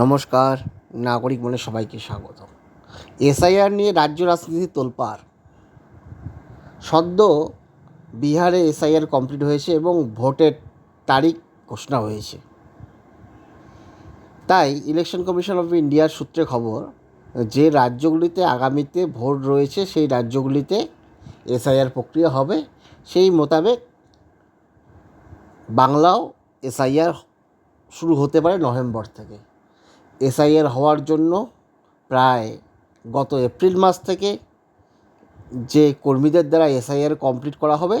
নমস্কার, নাগরিক মনে সবাইকে স্বাগত এসআইআর নিয়ে রাজ্য রাজনীতি তোলপাড়। সদ্য বিহারে এসআইআর কমপ্লিট হয়েছে এবং ভোটের তারিখ ঘোষণা হয়েছে। তাই ইলেকশন কমিশন অফ ইন্ডিয়ার সূত্রে খবর, যে রাজ্যগুলিতে আগামীতে ভোট রয়েছে, সেই রাজ্যগুলিতে এসআইআর প্রক্রিয়া হবে। সেই মোতাবেক বাংলাও এসআইআর শুরু হতে পারে নভেম্বর থেকে। এসআইআর হওয়ার জন্য প্রায় গত এপ্রিল মাস থেকে যে কর্মীদের দ্বারা এসআইআর কমপ্লিট করা হবে,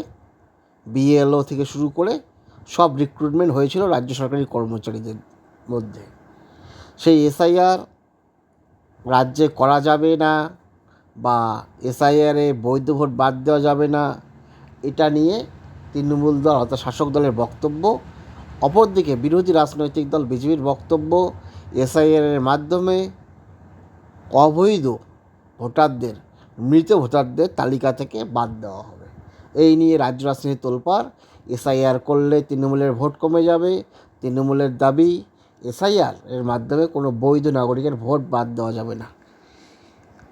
বিএলও থেকে শুরু করে সব রিক্রুটমেন্ট হয়েছিল রাজ্য সরকারি কর্মচারীদের মধ্যে। সেই এসআইআর রাজ্যে করা যাবে না বা এসআইআরে বৈধ ভোট বাদ দেওয়া যাবে না, এটা নিয়ে তৃণমূল দল অর্থাৎ শাসক দলের বক্তব্য, অপরদিকে বিরোধী রাজনৈতিক দল, বিজেপির বক্তব্য এসআইআরের মাধ্যমে অবৈধ ভোটারদের, মৃত ভোটারদের তালিকা থেকে বাদ দেওয়া হবে। এই নিয়ে রাজ্য রাজনীতি তোলপাড় এসআইআর করলে তৃণমূলের ভোট কমে যাবে। তৃণমূলের দাবি, এসআইআর এর মাধ্যমে কোনো বৈধ নাগরিকের ভোট বাদ দেওয়া যাবে না।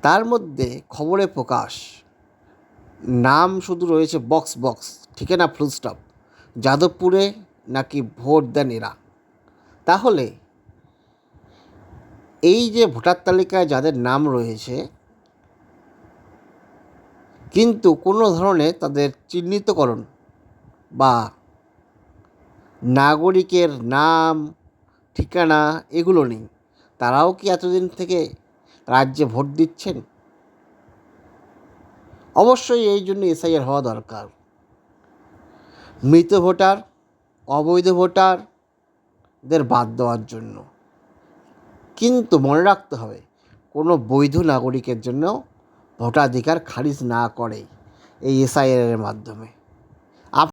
তার মধ্যে খবরে প্রকাশ, নাম শুধু রয়েছে বক্স বক্স ঠিকানা ফুল স্টপ। যাদবপুরে নাকি ভোট দেন এরা। তাহলে এই যে ভোটার তালিকায় যাদের নাম রয়েছে, কিন্তু কোনো ধরনের তাদের চিহ্নিতকরণ বা নাগরিকের নাম, ঠিকানা এগুলো নেই। তারাও কি এতদিন থেকে রাজ্যে ভোট দিচ্ছেন? অবশ্যই এই জন্য এসআইআর হওয়া দরকার। মৃত ভোটার, অবৈধ ভোটারদের বাদ দেওয়ার জন্য। কিন্তু মনে রাখতে হবে, কোনো বৈধ নাগরিকের জন্য ভোটাধিকার খারিজ না করে এই এসআইআরের মাধ্যমে।